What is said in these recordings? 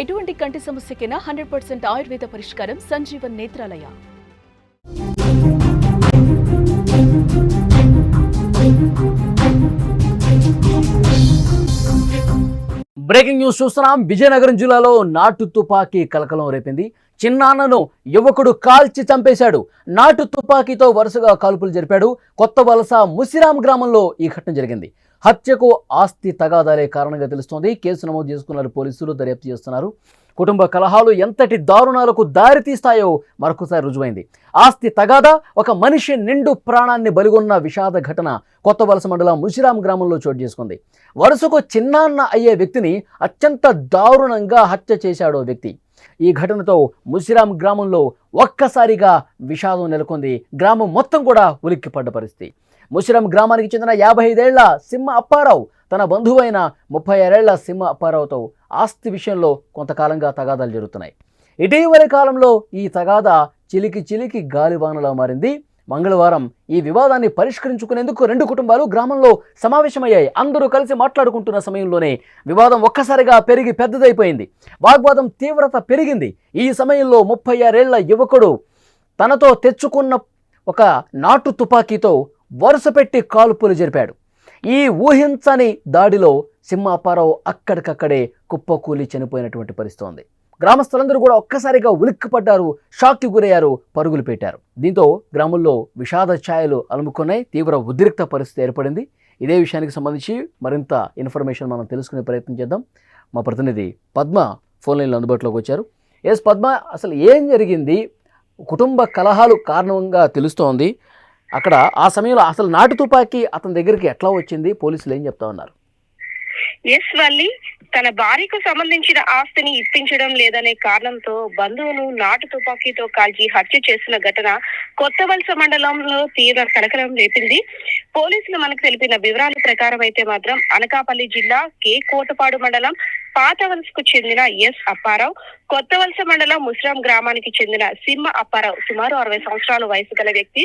ఎటువంటి కంటి సమస్యకైనా hundred percent Ayurveda పరిష్కారం సంజీవన్ నేత్రాలయ. బ్రేకింగ్ న్యూస్ చూస్తున్నాం. విజయనగరం జిల్లాలో నాటు తుపాకీ కలకలం రేపింది. చిన్నాన్నను యువకుడు కాల్చి చంపేశాడు. నాటు తుపాకీతో వరుసగా కాల్పులు జరిపాడు. కొత్త వలస ముసిరాం గ్రామంలో ఈ ఘటన జరిగింది. హత్యకు ఆస్తి తగాదాలే కారణంగా తెలుస్తోంది. కేసు నమోదు చేసుకున్నారు పోలీసులు దర్యాప్తు చేస్తున్నారు. కుటుంబ కలహాలు ఎంతటి దారుణాలకు దారితీస్తాయో మరొకసారి రుజువైంది. ఆస్తి తగాదా ఒక మనిషి నిండు ప్రాణాన్ని బలిగొన్న విషాద ఘటన కొత్త వలస మండలం ముసిరాం గ్రామంలో చోటు చేసుకుంది. వరుసకు చిన్నాన్న అయ్యే వ్యక్తిని అత్యంత దారుణంగా హత్య చేశాడో వ్యక్తి. ఈ ఘటనతో ముసిరాం గ్రామంలో ఒక్కసారిగా విషాదం నెలకొంది. గ్రామం మొత్తం కూడా ఉలిక్కిపడ్డ పరిస్థితి. ముసిరం గ్రామానికి చెందిన యాభై ఐదేళ్ళ సింహ అప్పారావు తన బంధువైన ముప్పై ఆరేళ్ళ సింహ అప్పారావుతో ఆస్తి విషయంలో కొంతకాలంగా తగాదాలు జరుగుతున్నాయి. ఇటీవలి కాలంలో ఈ తగాదా చిలికి చిలికి గాలివానలా మారింది. మంగళవారం ఈ వివాదాన్ని పరిష్కరించుకునేందుకు రెండు కుటుంబాలు గ్రామంలో సమావేశమయ్యాయి. అందరూ కలిసి మాట్లాడుకుంటున్న సమయంలోనే వివాదం ఒక్కసారిగా పెరిగి పెద్దదైపోయింది. వాగ్వాదం తీవ్రత పెరిగింది. ఈ సమయంలో ముప్పై ఆరేళ్ళ యువకుడు తనతో తెచ్చుకున్న ఒక నాటు తుపాకీతో వరుసపెట్టి కాల్పులు జరిపాడు. ఈ ఊహించని దాడిలో సింహాపారావు అక్కడికక్కడే కుప్పకూలి చనిపోయినటువంటి పరిస్థితి ఉంది గ్రామస్తులందరూ కూడా ఒక్కసారిగా ఉలిక్కిపడ్డారు షాక్కి గురయ్యారు పరుగులు పెట్టారు. దీంతో గ్రామంలో విషాద ఛాయలు అలుముకున్నాయి తీవ్ర ఉద్రిక్త పరిస్థితి ఏర్పడింది. ఇదే విషయానికి సంబంధించి మరింత ఇన్ఫర్మేషన్ మనం తెలుసుకునే ప్రయత్నం చేద్దాం. మా ప్రతినిధి పద్మ ఫోన్ లైన్లో అందుబాటులోకి వచ్చారు. ఎస్ పద్మ అసలు ఏం జరిగింది? కుటుంబ కలహాలు కారణంగా తెలుస్తోంది. అక్కడ ఆ సమయంలో అసలు నాటు తుపాకీ అతని దగ్గరికి ఎట్లా వచ్చింది? పోలీసులు ఏం చెప్తా ఉన్నారు? ఎస్ వల్లి తన భార్యకు సంబంధించిన ఆస్తిని ఇప్పించడం లేదనే కారణంతో బంధువును నాటు తుపాకీతో కాల్చి హత్య చేసిన ఘటన కొత్త వలస మండలంలో తీవ్ర కలకలం రేపింది. పోలీసులు మనకు తెలిపిన వివరాల ప్రకారం అయితే మాత్రం అనకాపల్లి జిల్లా కే కోటపాడు మండలం పాత వలసకు చెందిన ఎస్ అప్పారావు కొత్త వలస మండలం ముస్రాం గ్రామానికి చెందిన సింహ అప్పారావు సుమారు అరవై సంవత్సరాల వయసు గల వ్యక్తి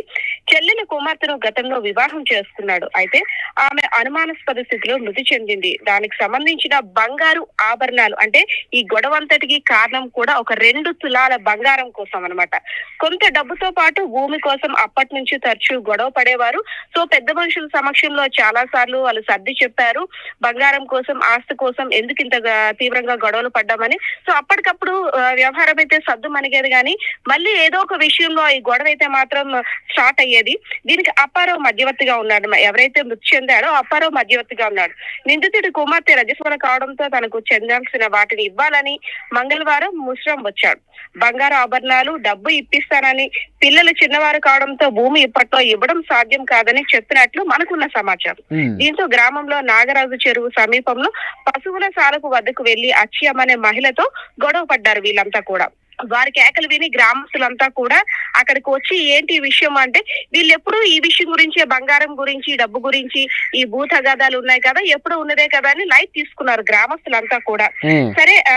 చెల్లెల కుమార్తెను గతంలో వివాహం చేసుకున్నాడు. అయితే ఆమె అనుమానాస్పద స్థితిలో మృతి చెందింది. దానికి సంబంధించిన బంగారు ఆభరణాలు అంటే ఈ గొడవంతటికి కారణం కూడా ఒక రెండు తులాల బంగారం కోసం అన్నమాట. కొంత డబ్బుతో పాటు భూమి కోసం అప్పటి నుంచి తరచూ గొడవ పడేవారు. సో పెద్ద మనుషుల సమక్షంలో చాలా సార్లు వాళ్ళు సర్ది చెప్పారు. బంగారం కోసం ఆస్తి కోసం ఎందుకు ఇంతగా తీవ్రంగా గొడవలు పడ్డామని. సో అప్పటికప్పుడు వ్యవహారం అయితే సద్దు మనిగేది కానీ మళ్ళీ ఏదో ఒక విషయంలో ఈ గొడవ అయితే మాత్రం స్టార్ట్ అయ్యేది. దీనికి అప్పారావు మధ్యవర్తిగా ఉన్నాడు. ఎవరైతే మృతి చెందాడో అప్పారావు మధ్యవర్తిగా ఉన్నాడు. నిందితుడి కుమార్తె రజస్వల కావడంతో తనకు చెందాల్సిన వాటిని ఇవ్వాలని మంగళవారం ముస్రం వచ్చాడు. బంగారు ఆభరణాలు డబ్బు ఇప్పిస్తానని పిల్లలు చిన్నవారు కావడంతో భూమి ఇప్పట్లో ఇవ్వడం సాధ్యం కాదని చెప్పినట్లు మనకున్న సమాచారం. దీంతో గ్రామంలో నాగరాజు చెరువు సమీపంలో పశువుల సాలకు వద్దకు వెళ్ళి అచ్చి అనే మహిళతో గొడవ పడ్డారు వీళ్ళంతా కూడా. వారి కేకలు విని గ్రామస్తులంతా కూడా అక్కడికి వచ్చి ఏంటి విషయం అంటే వీళ్ళు ఎప్పుడు ఈ విషయం గురించి బంగారం గురించి డబ్బు గురించి ఈ భూ తగాదాలు ఉన్నాయి కదా ఎప్పుడు ఉన్నదే కదా అని లైట్ తీసుకున్నారు గ్రామస్తులంతా కూడా. సరే ఆ,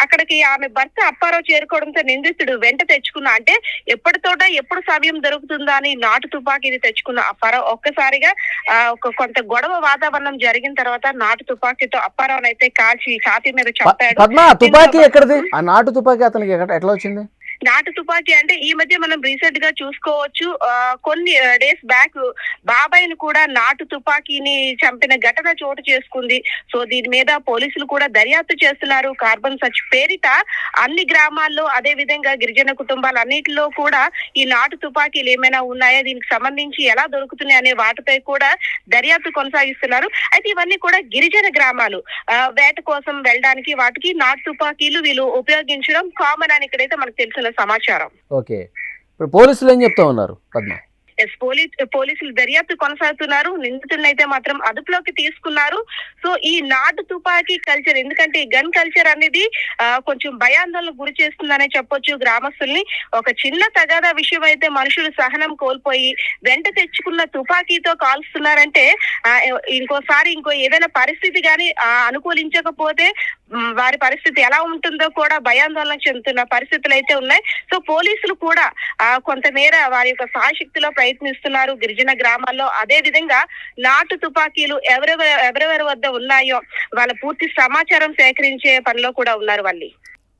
అక్కడికి ఆమె భర్త అప్పారావు చేరుకోవడంతో నిందితుడు వెంట తెచ్చుకున్న అంటే ఎప్పటితోట ఎప్పుడు సమయం దొరుకుతుందా అని నాటు తుపాకీని తెచ్చుకున్న అప్పారావు ఒక్కసారిగా ఆ, ఒక కొంత గొడవ వాతావరణం జరిగిన తర్వాత నాటు తుపాకీతో అప్పారావుని అయితే కాల్చి ఛాతీ మీద చంపాడు. పద్మ తుపాకీ ఎక్కడిది? ఆ నాటు తుపాకీ అతనికి ఎక్కడ- ఎట్లా వచ్చింది? నాటు తుపాకీ అంటే ఈ మధ్య మనం రీసెంట్గా చూసుకోవచ్చు. ఆ, కొన్ని డేస్ బ్యాక్ బాబాయ్ను కూడా నాటు తుపాకీని చంపిన ఘటన చోటు చేసుకుంది. సో దీని మీద పోలీసులు కూడా దర్యాప్తు చేస్తున్నారు. కార్బన్ సచ్ పేరిట అన్ని గ్రామాల్లో అదే విధంగా గిరిజన కుటుంబాలు అన్నిటిలో కూడా ఈ నాటు తుపాకీలు ఏమైనా ఉన్నాయా? దీనికి సంబంధించి ఎలా దొరుకుతున్నాయి అనే వాటిపై కూడా దర్యాప్తు కొనసాగిస్తున్నారు. అయితే ఇవన్నీ కూడా గిరిజన గ్రామాలు. వేట కోసం వెళ్ళడానికి వాటికి నాటు తుపాకీలు వీళ్ళు ఉపయోగించడం కామన్ అని ఇక్కడైతే మనకు తెలిసిన సమాచారం. ఓకే. ఇప్పుడు పోలీసులు ఏం చెప్తా ఉన్నారు? పద్మ. ఎస్ పోలీస్ పోలీసులు దర్యాప్తు కొనసాగుతున్నారు. నిందితుడిని అయితే మాత్రం అదుపులోకి తీసుకున్నారు. సో ఈ నాటు తుపాకీ కల్చర్ ఎందుకంటే ఈ గన్ కల్చర్ అనేది ఆ, కొంచెం భయాందోళనకు గురి చేస్తుందనే చెప్పొచ్చు గ్రామస్తుల్ని. ఒక చిన్న తగాదా విషయం అయితే మనుషులు సహనం కోల్పోయి వెంట తెచ్చుకున్న తుపాకీతో కాల్స్తున్నారంటే ఇంకోసారి ఇంకో ఏదైనా పరిస్థితి కానీ అనుకూలించకపోతే వారి పరిస్థితి ఎలా ఉంటుందో కూడా భయాందోళన చెందుతున్న పరిస్థితులు అయితే ఉన్నాయి. సో పోలీసులు కూడా కొంతమేర వారి యొక్క సాయశక్తిలో ప్రయత్నిస్తున్నారు. గిరిజన గ్రామాల్లో అదే విధంగా నాటు తుపాకీలు ఎవరెవరు ఎవరెవరి వద్ద ఉన్నాయో వాళ్ళ పూర్తి సమాచారం సేకరించే పనిలో కూడా ఉన్నారు వాళ్ళు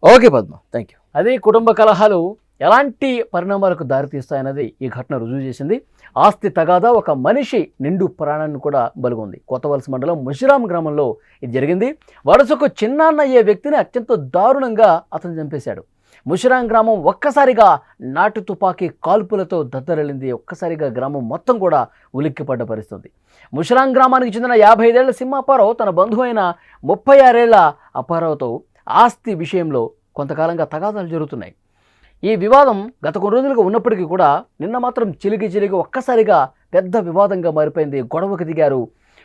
ఓకే పద్మ. థ్యాంక్ యూ అదే కుటుంబ కలహాలు ఎలాంటి పరిణామాలకు దారితీస్తాయన్నది ఈ ఘటన రుజువు చేసింది. ఆస్తి తగాదా ఒక మనిషి నిండు ప్రాణాన్ని కూడా బలుగొంది. కొత్తవలస మండలం ముషిరాం గ్రామంలో ఇది జరిగింది. వరుసకు చిన్నాన్న అయ్యే వ్యక్తిని అత్యంత దారుణంగా అతను చంపేశాడు. ముషిరాం గ్రామం ఒక్కసారిగా నాటు తుపాకీ కాల్పులతో దద్దరిల్లింది ఒక్కసారిగా గ్రామం మొత్తం కూడా ఉలిక్కిపడ్డ పరిస్థితి. ముషిరాం గ్రామానికి చెందిన యాభై ఐదేళ్ళ సింహాపారావు తన బంధువు అయిన ముప్పై ఆరేళ్ళ అప్పారావుతో ఆస్తి విషయంలో కొంతకాలంగా తగాదాలు జరుగుతున్నాయి. ఈ వివాదం గత కొన్ని రోజులుగా ఉన్నప్పటికీ కూడా నిన్న మాత్రం చిలిగి చిలిగి ఒక్కసారిగా పెద్ద వివాదంగా మారిపోయింది. గొడవకు దిగారు.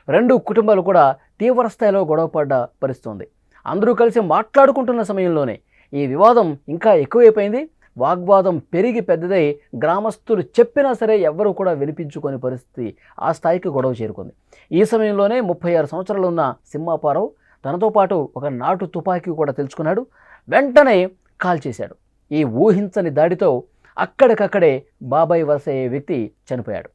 రెండు కుటుంబాలు కూడా తీవ్ర స్థాయిలో గొడవపడ్డ పరిస్థితుంది అందరూ కలిసి మాట్లాడుకుంటున్న సమయంలోనే ఈ వివాదం ఇంకా ఎక్కువైపోయింది. వాగ్వాదం పెరిగి పెద్దదై గ్రామస్తులు చెప్పినా సరే ఎవ్వరూ కూడా వినిపించుకొని పరిస్థితి ఆ స్థాయికి గొడవ చేరుకుంది. ఈ సమయంలోనే ముప్పై ఆరు సంవత్సరాలు ఉన్న సింహాపారావు తనతో పాటు ఒక నాటు తుపాకీ కూడా తెలుసుకున్నాడు. వెంటనే కాల్ చేశాడు. ఈ ఊహించని దాడితో అక్కడికక్కడే బాబాయ్ వలస అయ్యే వ్యక్తి చనిపోయాడు.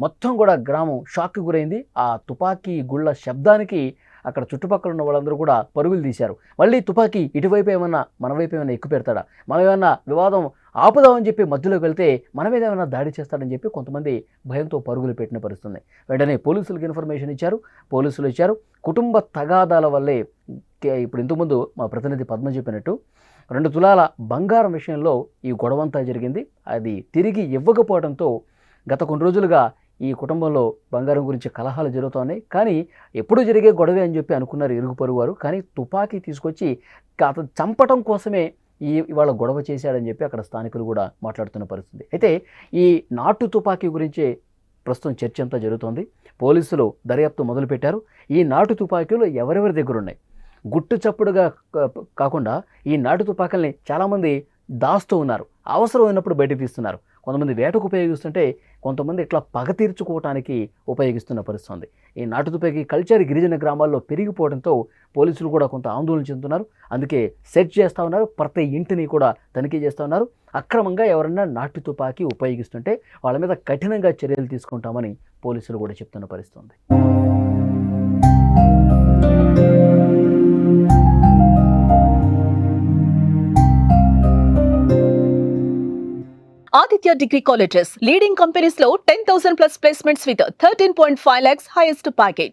మొత్తం కూడా గ్రామం షాక్కి గురైంది. ఆ తుపాకీ గుళ్ళ శబ్దానికి అక్కడ చుట్టుపక్కల ఉన్న వాళ్ళందరూ కూడా పరుగులు తీశారు. మళ్ళీ తుపాకీ ఇటువైపు ఏమన్నా మన వైపు ఏమైనా ఎక్కువ పెడతాడా? మనం ఏమన్నా వివాదం ఆపుదామని చెప్పి మధ్యలోకి వెళ్తే మన మీద ఏమైనా దాడి చేస్తాడని చెప్పి కొంతమంది భయంతో పరుగులు పెట్టిన పరిస్థితుంది. వెంటనే పోలీసులకు ఇన్ఫర్మేషన్ ఇచ్చారు. పోలీసులు ఇచ్చారు కుటుంబ తగాదాల వల్లే ఇప్పుడు ఇంతకుముందు మా ప్రతినిధి పద్మ చెప్పినట్టు రెండు తులాల బంగారం విషయంలో ఈ గొడవంతా జరిగింది. అది తిరిగి ఇవ్వకపోవడంతో గత కొన్ని రోజులుగా ఈ కుటుంబంలో బంగారం గురించి కలహాలు జరుగుతున్నాయి కానీ ఎప్పుడు జరిగే గొడవే అని చెప్పి అనుకున్నారు ఇరుగు పొరుగు కానీ తుపాకీ తీసుకొచ్చి అతను చంపటం కోసమే ఈ ఇవాళ గొడవ చేశాడని చెప్పి అక్కడ స్థానికులు కూడా మాట్లాడుతున్న పరిస్థితి. అయితే ఈ నాటు తుపాకీ గురించే ప్రస్తుతం చర్చ అంతా జరుగుతోంది. పోలీసులు దర్యాప్తు మొదలుపెట్టారు. ఈ నాటు తుపాకీలు ఎవరెవరి దగ్గర ఉన్నాయి? గుట్టు చప్పుడుగా కాకుండా ఈ నాటు తుపాకీల్ని చాలామంది దాస్తూ ఉన్నారు. అవసరం అయినప్పుడు బయట తీస్తున్నారు. కొంతమంది వేటకు ఉపయోగిస్తుంటే కొంతమంది ఇట్లా పగ తీర్చుకోవటానికి ఉపయోగిస్తున్న పరిస్థితుంది ఈ నాటుతుపేకి కల్చర్ గిరిజన గ్రామాల్లో పెరిగిపోవడంతో పోలీసులు కూడా కొంత ఆందోళన చెందుతున్నారు. అందుకే సెర్చ్ చేస్తూ ఉన్నారు. ప్రతి ఇంటిని కూడా తనిఖీ చేస్తూ ఉన్నారు. అక్రమంగా ఎవరన్నా నాటు తుపాకీ ఉపయోగిస్తుంటే వాళ్ళ మీద కఠినంగా చర్యలు తీసుకుంటామని పోలీసులు కూడా చెప్తున్న పరిస్థితి Degree Colleges, leading companies low 10,000 plus placements with a 13.5 lakhs highest package.